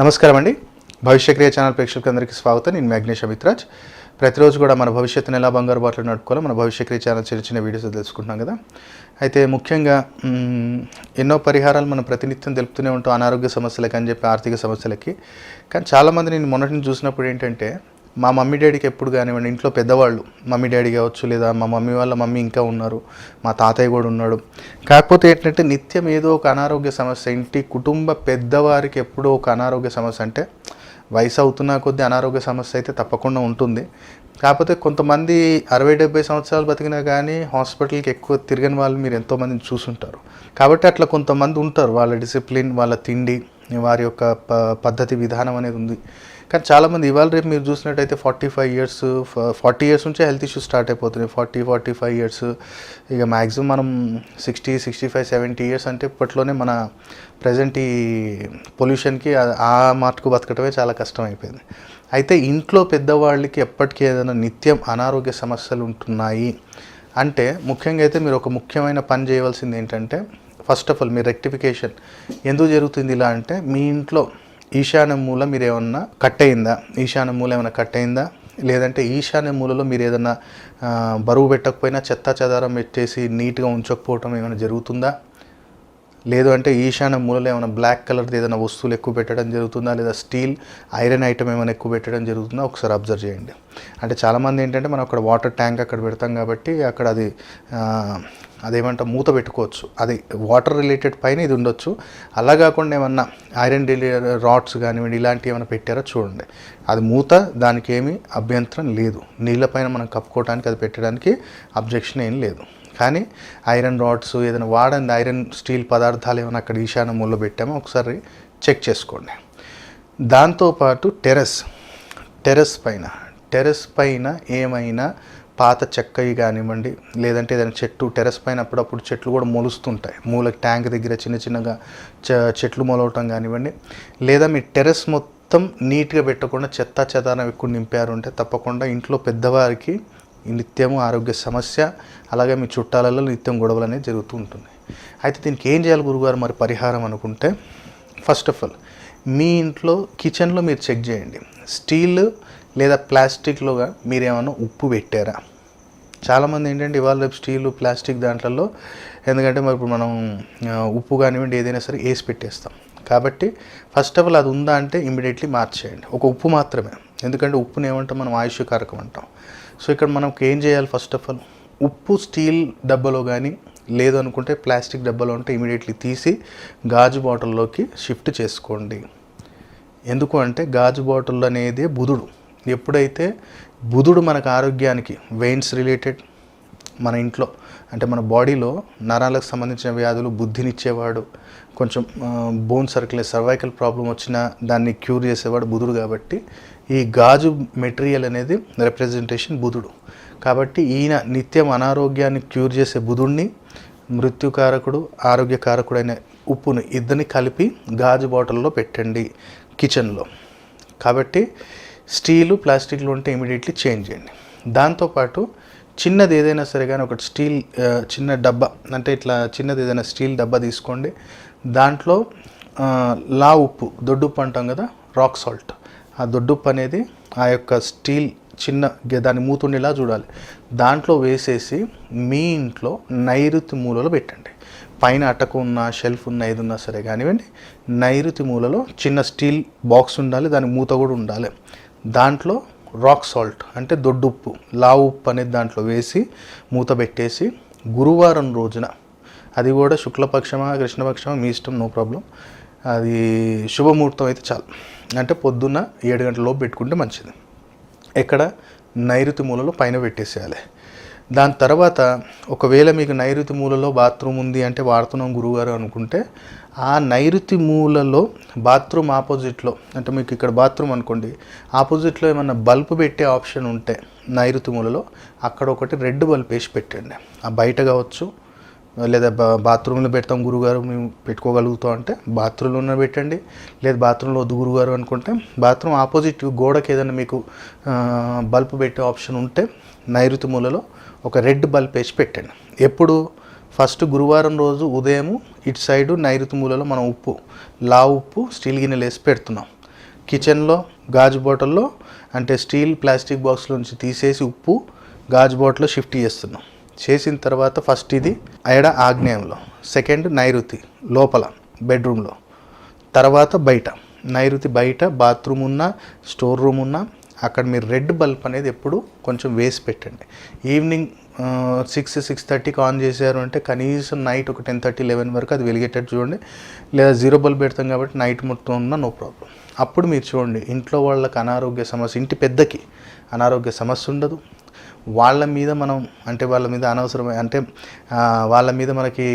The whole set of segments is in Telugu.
నమస్కారం అండి. భవిష్య క్రియ ఛానల్ ప్రేక్షకులందరికీ స్వాగతం. నేను మ్యాగ్నేష్ అమిత్రాజ్. ప్రతిరోజు కూడా మన భవిష్యత్తును ఎలా బంగారు బాటలు నడుపుకోవాలో మన భవిష్యక్రియ ఛానల్ చిన్న చిన్న వీడియోస్ తెలుసుకుంటున్నాం కదా. అయితే ముఖ్యంగా ఎన్నో పరిహారాలు మనం ప్రతినిత్యం తెలుపుతూనే ఉంటాం. అనారోగ్య సమస్యలకి అని చెప్పి ఆర్థిక సమస్యలకి. కానీ చాలామంది నేను మొన్నటిని చూసినప్పుడు ఏంటంటే మా మమ్మీ డాడీకి ఎప్పుడు కానివ్వండి ఇంట్లో పెద్దవాళ్ళు మమ్మీ డాడీ కావచ్చు లేదా మా మమ్మీ వాళ్ళ మమ్మీ ఇంకా ఉన్నారు మా తాతయ్య కూడా ఉన్నాడు. కాకపోతే ఏంటంటే నిత్యం ఏదో ఒక అనారోగ్య సమస్య ఇంటి కుటుంబ పెద్దవారికి ఎప్పుడో ఒక అనారోగ్య సమస్య అంటే వయసు అవుతున్న కొద్దీ అనారోగ్య సమస్య అయితే తప్పకుండా ఉంటుంది. కాకపోతే కొంతమంది అరవై డెబ్బై సంవత్సరాలు బతికినా కానీ హాస్పిటల్కి ఎక్కువ తిరగని వాళ్ళు మీరు ఎంతోమందిని చూసుంటారు. కాబట్టి అట్లా కొంతమంది ఉంటారు వాళ్ళ డిసిప్లిన్ వాళ్ళ తిండి వారి యొక్క ప పద్ధతి విధానం అనేది ఉంది. కానీ చాలామంది ఇవాళ రేపు మీరు చూసినట్టయితే forty five years forty years నుంచే హెల్త్ ఇష్యూస్ స్టార్ట్ అయిపోతున్నాయి. ఫార్టీ ఫార్టీ ఫైవ్ ఇయర్స్ ఇక మ్యాక్సిమం మనం sixty sixty five seventy years అంటే ఇప్పట్లోనే మన ప్రజెంట్ ఈ పొల్యూషన్కి ఆ మాటకు బతకటమే చాలా కష్టం అయిపోయింది అయితే ఇంట్లో పెద్దవాళ్ళకి ఎప్పటికీ ఏదైనా నిత్యం అనారోగ్య సమస్యలు ఉంటున్నాయి అంటే ముఖ్యంగా అయితే మీరు ఒక ముఖ్యమైన పని చేయవలసింది ఏంటంటే ఫస్ట్ ఆఫ్ ఆల్ మీ రెక్టిఫికేషన్ ఎందుకు జరుగుతుంది ఇలా అంటే మీ ఇంట్లో ఈశాన్య మూల మీరు ఏమన్నా కట్ అయిందా ఈశాన్య మూల ఏమైనా కట్ అయిందా లేదంటే ఈశాన్య మూలలో మీరు ఏదైనా బరువు పెట్టకపోయినా చెత్త చెదారం పెట్టేసి నీట్గా ఉంచకపోవటం ఏమైనా జరుగుతుందా? లేదు అంటే ఈశాన్య మూలలో ఏమైనా బ్లాక్ కలర్ది ఏదైనా వస్తువులు ఎక్కువ పెట్టడం జరుగుతుందా? లేదా స్టీల్ ఐరన్ ఐటమ్ ఏమైనా ఎక్కువ పెట్టడం జరుగుతుందా? ఒకసారి అబ్జర్వ్ చేయండి. అంటే చాలామంది ఏంటంటే మనం అక్కడ వాటర్ ట్యాంక్ అక్కడ పెడతాం కాబట్టి అక్కడ అది ఆ, మూత పెట్టుకోవచ్చు. అది వాటర్ రిలేటెడ్ పైన ఇది ఉండొచ్చు. అలా కాకుండా ఏమన్నా ఐరన్ రాడ్స్ కానివ్వండి ఇలాంటివి ఏమైనా పెట్టారో చూడండి. అది మూత దానికి ఏమీ అభ్యంతరం లేదు. నీళ్ళపైన మనం కప్పుకోవడానికి అది పెట్టడానికి అబ్జెక్షన్ ఏం లేదు. కానీ ఐరన్ రాడ్స్ ఏదైనా వాడని ఐరన్ స్టీల్ పదార్థాలు ఏమైనా అక్కడ ఈశాన్య మూలలో పెట్టామో ఒకసారి చెక్ చేసుకోండి. దాంతోపాటు టెరెస్ టెర్రస్ పైన టెర్రస్ పైన ఏమైనా పాత చెక్కవి కానివ్వండి లేదంటే ఏదైనా చెట్టు టెరెస్ పైన అప్పుడప్పుడు చెట్లు కూడా మొలుస్తుంటాయి. మూల ట్యాంక్ దగ్గర చిన్న చిన్నగా చె- చెట్లు మొలవటం కానివ్వండి లేదా మీ టెరెస్ మొత్తం నీట్గా పెట్టకుండా చెత్త చెదారం ఎక్కువ నింపారు అంటే తప్పకుండా ఇంట్లో పెద్దవారికి నిత్యము ఆరోగ్య సమస్య అలాగే మీ చుట్టాలలో నిత్యం గొడవలు అనేది జరుగుతూ ఉంటుంది అయితే దీనికి ఏం చేయాలి గురుగారు? మరి పరిహారం అనుకుంటే ఫస్ట్ ఆఫ్ ఆల్ మీ ఇంట్లో కిచెన్లో మీరు చెక్ చేయండి. స్టీల్ లేదా ప్లాస్టిక్లోగా మీరు ఏమైనా ఉప్పు పెట్టారా? చాలామంది ఏంటంటే ఇవాళ రేపు స్టీల్ ప్లాస్టిక్ దాంట్లలో ఎందుకంటే మరి ఇప్పుడు మనం ఉప్పు కానివ్వండి ఏదైనా సరే వేసి పెట్టేస్తాం. కాబట్టి ఫస్ట్ ఆఫ్ ఆల్ అది ఉందా అంటే ఇమీడియట్లీ మార్చేయండి. ఒక ఉప్పు మాత్రమే. ఎందుకంటే ఉప్పుని ఏమంటాం? మనం ఆయుష్యకారకం అంటాం. సో ఇక్కడ మనకు ఏం చేయాలి? ఫస్ట్ ఆఫ్ ఆల్ ఉప్పు స్టీల్ డబ్బాలో కానీ లేదు అనుకుంటే ప్లాస్టిక్ డబ్బాలో ఉంటే ఇమీడియట్లీ తీసి గాజు బాటిల్లోకి షిఫ్ట్ చేసుకోండి. ఎందుకు అంటే గాజు బాటిల్ అనేది బుధుడు. ఎప్పుడైతే బుధుడు మనకు ఆరోగ్యానికి వెయిన్స్ రిలేటెడ్ మన ఇంట్లో అంటే మన బాడీలో నరాలకు సంబంధించిన వ్యాధులు బుద్ధినిచ్చేవాడు కొంచెం బోన్ సర్కిల్ సర్వైకల్ ప్రాబ్లం వచ్చినా దాన్ని క్యూర్ చేసేవాడు బుధుడు కాబట్టి ఈ గాజు మెటీరియల్ అనేది రిప్రజెంటేషన్ బుధుడు. కాబట్టి ఈయన నిత్యం అనారోగ్యాన్ని క్యూర్ చేసే బుధుడిని మృత్యుకారకుడు ఆరోగ్యకారకుడైన ఉప్పును ఇద్దరిని కలిపి గాజు బాటిల్లో పెట్టండి కిచెన్లో కాబట్టి స్టీలు ప్లాస్టిక్లు ఉంటే ఇమీడియట్లీ చేంజ్ చేయండి. దాంతోపాటు చిన్నది ఏదైనా సరే కానీ ఒక స్టీల్ చిన్న డబ్బా అంటే ఇట్లా చిన్నది ఏదైనా స్టీల్ డబ్బా తీసుకోండి. దాంట్లో లా ఉప్పు దొడ్డుప్పు అంటాం కదా రాక్ సాల్ట్. ఆ దొడ్డుప్పు అనేది ఆ యొక్క స్టీల్ చిన్న గె- దాన్ని మూతుండేలా చూడాలి. దాంట్లో వేసేసి మీ ఇంట్లో నైరుతి మూలలో పెట్టండి. పైన అటక ఉన్న షెల్ఫ్ ఉన్న ఏది ఉన్నా సరే కానివ్వండి నైరుతి మూలలో చిన్న స్టీల్ బాక్స్ ఉండాలి దాని మూత కూడా ఉండాలి. దాంట్లో రాక్ సాల్ట్ అంటే దొడ్డుప్పు లావు ఉప్పు అనేది దాంట్లో వేసి మూత పెట్టేసి గురువారం రోజున అది కూడా శుక్లపక్షమా కృష్ణపక్షమా మీ ఇష్టం నో ప్రాబ్లం. అది శుభముహూర్తం అయితే చాలు. అంటే పొద్దున్న ఏడు గంటల లోపు పెట్టుకుంటే మంచిది. ఎక్కడ నైరుతి మూలలో పైన పెట్టేసేయాలి. దాని తర్వాత ఒకవేళ మీకు నైరుతి మూలలో బాత్రూమ్ ఉంది అంటే వాడుతున్నాం గురుగారు అనుకుంటే ఆ నైరుతి మూలలో బాత్రూమ్ ఆపోజిట్లో అంటే మీకు ఇక్కడ బాత్రూమ్ అనుకోండి ఆపోజిట్లో ఏమన్నా బల్బ్ పెట్టే ఆప్షన్ ఉంటే నైరుతి మూలలో అక్కడ ఒకటి రెడ్ బల్బ్ వేసి పెట్టండి. ఆ బయట కావచ్చు లేదా బాత్రూంలో పెడతాం గురుగారు మేము పెట్టుకోగలుగుతాం అంటే బాత్రూంలోనే పెట్టండి లేదా బాత్రూంలో వద్దు గురుగారు అనుకుంటే బాత్రూమ్ ఆపోజిట్ గోడకి ఏదైనా మీకు బల్బ్ పెట్టే ఆప్షన్ ఉంటే నైరుతి మూలలో ఒక రెడ్ బల్బ్ వేసి పెట్టండి. ఎప్పుడు? ఫస్ట్ గురువారం రోజు ఉదయం ఇటు సైడు నైరుతి మూలలో మనం ఉప్పు లా ఉప్పు స్టీల్ గిన్నెలు వేసి పెడుతున్నాం. కిచెన్లో గాజు బాటిల్లో అంటే స్టీల్ ప్లాస్టిక్ బాక్స్లో నుంచి తీసేసి ఉప్పు గాజు బాటిల్లో షిఫ్ట్ చేస్తున్నాం. చేసిన తర్వాత ఫస్ట్ ఇది ఎడ ఆగ్నేయంలో సెకండ్ నైరుతి లోపల బెడ్రూమ్లో తర్వాత బయట. నైరుతి బయట బాత్రూమ్ ఉన్న స్టోర్ రూమ్ ఉన్న అక్కడ మీరు రెడ్ బల్బ్ అనేది ఎప్పుడు కొంచెం వేసి పెట్టండి. ఈవినింగ్ సిక్స్ సిక్స్ థర్టీకి ఆన్ చేశారు అంటే కనీసం నైట్ ఒక టెన్ థర్టీ లెవెన్ వరకు అది వెలిగేటట్టు చూడండి. లేదా జీరో బల్బ్ పెడతాం కాబట్టి నైట్ మొత్తం ఉన్నా నో ప్రాబ్లం అప్పుడు మీరు చూడండి ఇంట్లో వాళ్ళకి అనారోగ్య సమస్య ఇంటి పెద్దకి అనారోగ్య సమస్య ఉండదు. వాళ్ళ మీద మనం అంటే వాళ్ళ మీద అనవసరమైన అంటే వాళ్ళ మీద మనకి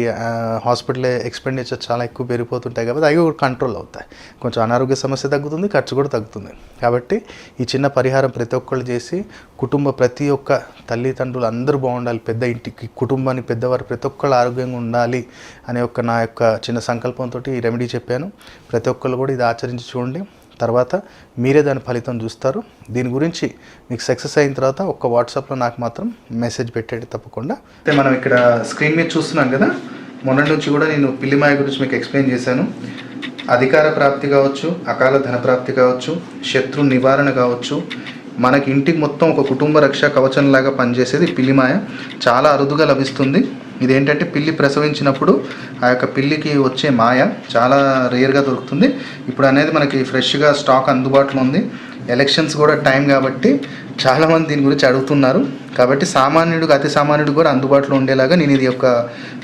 హాస్పిటల్ ఎక్స్పెండిచర్ చాలా ఎక్కువ పెరిగిపోతుంటాయి కాబట్టి అవి కూడా కంట్రోల్ అవుతాయి. కొంచెం అనారోగ్య సమస్య తగ్గుతుంది ఖర్చు కూడా తగ్గుతుంది. కాబట్టి ఈ చిన్న పరిహారం ప్రతి ఒక్కళ్ళు చేసి కుటుంబ ప్రతి ఒక్క తల్లిదండ్రులు అందరూ బాగుండాలి పెద్ద ఇంటికి కుటుంబానికి పెద్దవారు ప్రతి ఒక్కళ్ళు ఆరోగ్యంగా ఉండాలి అనే ఒక నా యొక్క చిన్న సంకల్పంతో ఈ రెమెడీ చెప్పాను. ప్రతి ఒక్కళ్ళు కూడా ఇది ఆచరించి చూడండి. తర్వాత మీరే దాని ఫలితం చూస్తారు. దీని గురించి మీకు సక్సెస్ అయిన తర్వాత ఒక్క వాట్సాప్లో నాకు మాత్రం మెసేజ్ పెట్టేది తప్పకుండా. అయితే మనం ఇక్కడ స్క్రీన్ మీద చూస్తున్నాం కదా మొన్నటి నుంచి కూడా నేను పిల్లిమాయ గురించి మీకు ఎక్స్ప్లెయిన్ చేశాను. అధికార ప్రాప్తి కావచ్చు అకాల ధన ప్రాప్తి కావచ్చు శత్రు నివారణ కావచ్చు. మనకి ఇంటికి మొత్తం ఒక కుటుంబ రక్ష కవచంలాగా పనిచేసేది పిల్లిమాయ. చాలా అరుదుగా లభిస్తుంది. ఇదేంటంటే పిల్లి ప్రసవించినప్పుడు ఆ యొక్క పిల్లికి వచ్చే మాయ చాలా రేర్గా దొరుకుతుంది. ఇప్పుడు అనేది మనకి ఫ్రెష్గా స్టాక్ అందుబాటులో ఉంది. ఎలక్షన్స్ కూడా టైం కాబట్టి చాలామంది దీని గురించి అడుగుతున్నారు. కాబట్టి సామాన్యుడికి అతి సామాన్యుడు కూడా అందుబాటులో ఉండేలాగా నేను ఇది యొక్క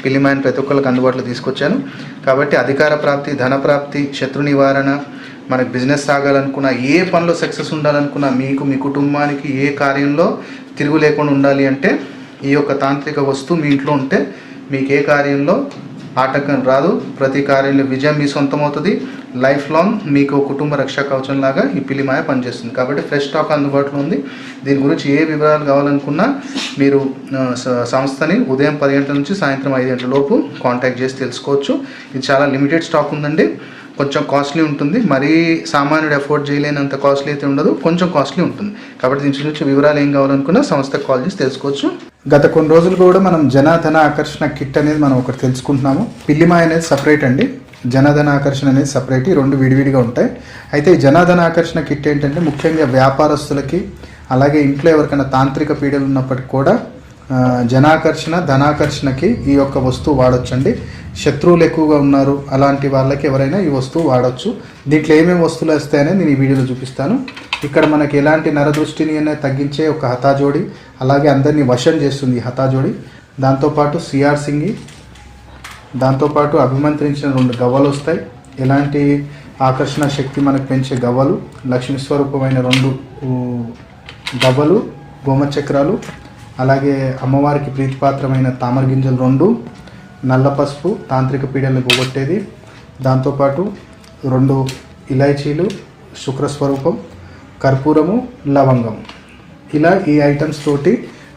పిల్లిమాయని ప్రతి ఒక్కరికి అందుబాటులో తీసుకొచ్చాను. కాబట్టి అధికార ప్రాప్తి ధన ప్రాప్తి శత్రు నివారణ మనకి బిజినెస్ సాగాలనుకున్న ఏ పనిలో సక్సెస్ ఉండాలనుకున్నా మీకు మీ కుటుంబానికి ఏ కార్యంలో తిరుగు లేకుండా ఉండాలి అంటే ఈ యొక్క తాంత్రిక వస్తువు మీ ఇంట్లో ఉంటే మీకు ఏ కార్యంలో ఆటంకం రాదు ప్రతి కార్యంలో విజయం మీ సొంతం అవుతుంది లైఫ్ లాంగ్ మీకు కుటుంబ రక్షా కవచం లాగా ఈ పిలిమాయ పనిచేస్తుంది. కాబట్టి ఫ్రెష్ స్టాక్ అందుబాటులో ఉంది. దీని గురించి ఏ వివరాలు కావాలనుకున్నా మీరు సంస్థని ఉదయం పది గంటల నుంచి సాయంత్రం ఐదు గంటల లోపు కాంటాక్ట్ చేసి తెలుసుకోవచ్చు. ఇది చాలా లిమిటెడ్ స్టాక్ ఉందండి. కొంచెం కాస్ట్లీ ఉంటుంది. మరీ సామాన్యుడు అఫోర్డ్ చేయలేనంత కాస్ట్లీ అయితే ఉండదు. కొంచెం కాస్ట్లీ ఉంటుంది. కాబట్టి దీని గురించి వివరాలు ఏం కావాలనుకున్నా సంస్థకు కాల్ చేసి తెలుసుకోవచ్చు. గత కొన్ని రోజులు కూడా మనం జనాధన ఆకర్షణ కిట్ అనేది మనం ఒకటి తెలుసుకుంటున్నాము. పిల్లిమాయ అనేది సపరేట్ అండి. జనాధన ఆకర్షణ అనేది సపరేట్ ఈ రెండు విడివిడిగా ఉంటాయి. అయితే ఈ జనాధన ఆకర్షణ కిట్ ఏంటంటే ముఖ్యంగా వ్యాపారస్తులకి అలాగే ఇంట్లో ఎవరికైనా తాంత్రిక పీడలు ఉన్నప్పటికీ కూడా జనాకర్షణ ధనాకర్షణకి ఈ యొక్క వస్తువు వాడొచ్చండి. శత్రువులు ఎక్కువగా ఉన్నారు అలాంటి వాళ్ళకి ఎవరైనా ఈ వస్తువు వాడచ్చు. దీంట్లో ఏమేమి వస్తువులు వస్తాయనే నేను ఈ వీడియోలో చూపిస్తాను. ఇక్కడ మనకి ఎలాంటి నరదృష్టిని అనేది తగ్గించే ఒక హతాజోడి అలాగే అందరినీ వశం చేస్తుంది ఈ హతాజోడి. దాంతోపాటు సిఆర్ సింగి దాంతోపాటు అభిమంత్రించిన రెండు గవ్వలు వస్తాయి. ఎలాంటి ఆకర్షణ శక్తి మనకు పెంచే గవ్వలు? లక్ష్మీ స్వరూపమైన రెండు గవ్వలు గోమచక్రాలు అలాగే అమ్మవారికి ప్రీతిపాత్రమైన తామర గింజలు రెండు నల్ల పసుపు తాంత్రిక పీడలను పోగొట్టేది. దాంతోపాటు రెండు ఇలాచీలు శుక్రస్వరూపం కర్పూరము లవంగం ఇలా ఈ ఐటమ్స్ తోటి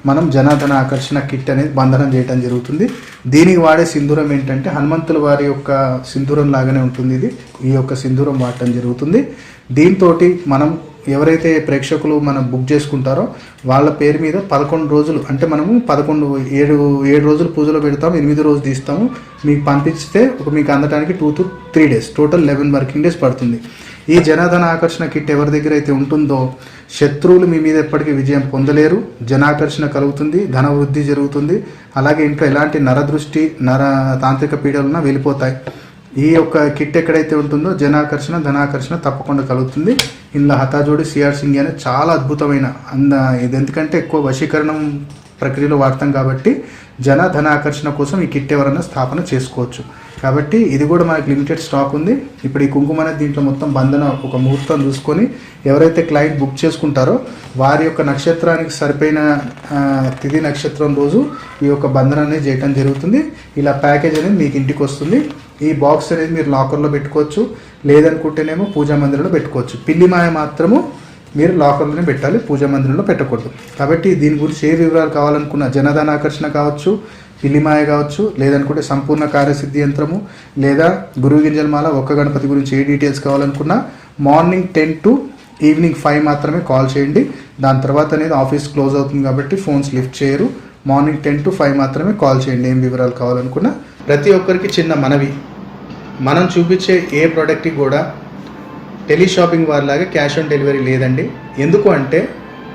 మనం జనార్దన ఆకర్షణ కిట్ అనేది బంధనం చేయడం జరుగుతుంది. దీనికి వాడే సింధూరం ఏంటంటే హనుమంతుల వారి యొక్క సింధూరం లాగానే ఉంటుంది ఇది. ఈ యొక్క సింధూరం వాడటం జరుగుతుంది. దీంతో మనం ఎవరైతే ప్రేక్షకులు మనం బుక్ చేసుకుంటారో వాళ్ళ పేరు మీద పదకొండు రోజులు అంటే మనము పదకొండు ఏడు ఏడు రోజులు పూజలో పెడతాము ఎనిమిది రోజులు తీస్తాము. మీకు పంపిస్తే ఒక మీకు అందడానికి two to three days total eleven working days పడుతుంది. ఈ జనాధన ఆకర్షణ కిట్ ఎవరి దగ్గర అయితే ఉంటుందో శత్రువులు మీ మీద ఎప్పటికీ విజయం పొందలేరు. జనాకర్షణ కలుగుతుంది ధన వృద్ధి జరుగుతుంది. అలాగే ఇంట్లో ఎలాంటి నరదృష్టి నర తాంత్రిక పీడలున్నా వెళ్ళిపోతాయి. ఈ యొక్క కిట్ ఎక్కడైతే ఉంటుందో జనాకర్షణ ధనాకర్షణ తప్పకుండా కలుగుతుంది. ఇందులో హతాజోడి సిఆర్ సింగ్ అనేది చాలా అద్భుతమైన అంద ఇది. ఎందుకంటే ఎక్కువ వశీకరణం ప్రక్రియలో వాడతాం కాబట్టి జన ధనాకర్షణ కోసం ఈ కిట్ ఎవరన్నా స్థాపన చేసుకోవచ్చు. కాబట్టి ఇది కూడా మనకి లిమిటెడ్ స్టాక్ ఉంది. ఇప్పుడు ఈ కుంకుమ అనేది దీంట్లో మొత్తం బంధన ఒక ముహూర్తం చూసుకొని ఎవరైతే క్లయింట్ బుక్ చేసుకుంటారో వారి యొక్క నక్షత్రానికి సరిపోయిన తిథి నక్షత్రం రోజు ఈ యొక్క బంధన అనేది చేయటం జరుగుతుంది. ఇలా ప్యాకేజ్ అనేది మీకు ఇంటికి వస్తుంది. ఈ బాక్స్ అనేది మీరు లాకర్లో పెట్టుకోవచ్చు. లేదనుకుంటేనేమో పూజా మందిరంలో పెట్టుకోవచ్చు. పిల్లి మాయ మాత్రము మీరు లాకర్లోనే పెట్టాలి. పూజా మందిరంలో పెట్టకూడదు. కాబట్టి దీని గురించి ఏ వివరాలు కావాలనుకున్న జనధన ఆకర్షణ కావచ్చు పిల్లిమాయ కావచ్చు లేదనుకుంటే సంపూర్ణ కార్యసిద్ధి యంత్రము లేదా గురువు గింజలమాల ఒక్క గణపతి గురించి ఏ డీటెయిల్స్ కావాలనుకున్నా morning ten to evening five మాత్రమే కాల్ చేయండి. దాని తర్వాత అనేది ఆఫీస్ క్లోజ్ అవుతుంది కాబట్టి ఫోన్స్ లిఫ్ట్ చేయరు. మార్నింగ్ టెన్ టు ఫైవ్ మాత్రమే కాల్ చేయండి. ఏం వివరాలు కావాలనుకున్నా ప్రతి ఒక్కరికి చిన్న మనవి. మనం చూపించే ఏ ప్రోడక్ట్కి కూడా టెలిషాపింగ్ వారిలాగా క్యాష్ ఆన్ డెలివరీ లేదండి. ఎందుకు అంటే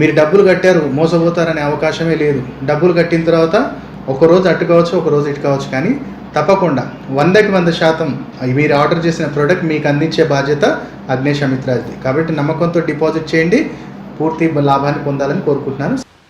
మీరు డబ్బులు కట్టారు మోసపోతారనే అవకాశమే లేదు. డబ్బులు కట్టిన తర్వాత ఒక రోజు అటు కావచ్చు ఒక రోజు ఇటు కావచ్చు కానీ తప్పకుండా వందకి వంద శాతం మీరు ఆర్డర్ చేసిన ప్రోడక్ట్ మీకు అందించే బాధ్యత అగ్నేష్ అమిత్రాజ్ది కాబట్టి నమ్మకంతో డిపాజిట్ చేయండి పూర్తి లాభాన్ని పొందాలని కోరుకుంటున్నాను.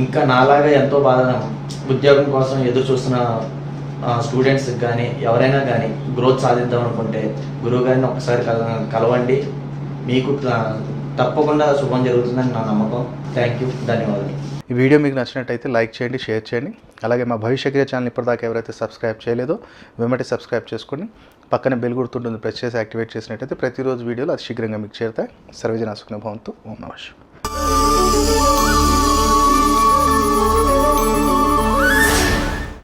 ఇంకా నాలాగా ఎంతో బాధ ఉద్యోగం కోసం ఎదురు చూస్తున్న స్టూడెంట్స్కి కానీ ఎవరైనా కానీ గ్రోత్ సాధిద్దాం అనుకుంటే గురువు గారిని ఒకసారి కల కలవండి. మీకు తప్పకుండా శుభం జరుగుతుందని నా నమ్మకం. థ్యాంక్ యూ ధన్యవాదాలు. ఈ వీడియో మీకు నచ్చినట్టయితే లైక్ చేయండి షేర్ చేయండి. అలాగే మా భవిష్యక్రియ ఛానల్ ఇప్పటిదాకా ఎవరైతే సబ్స్క్రైబ్ చేయలేదో వెంబటి సబ్స్క్రైబ్ చేసుకొని పక్కన బెల్ గుర్తుంటుంది ప్రెస్ చేసి యాక్టివేట్ చేసినట్టయితే ప్రతిరోజు వీడియోలు అతి శీఘ్రంగా మీకు చేరుతాయి. సర్వజన సుఖన భవంతు. ఓం నమస్కారం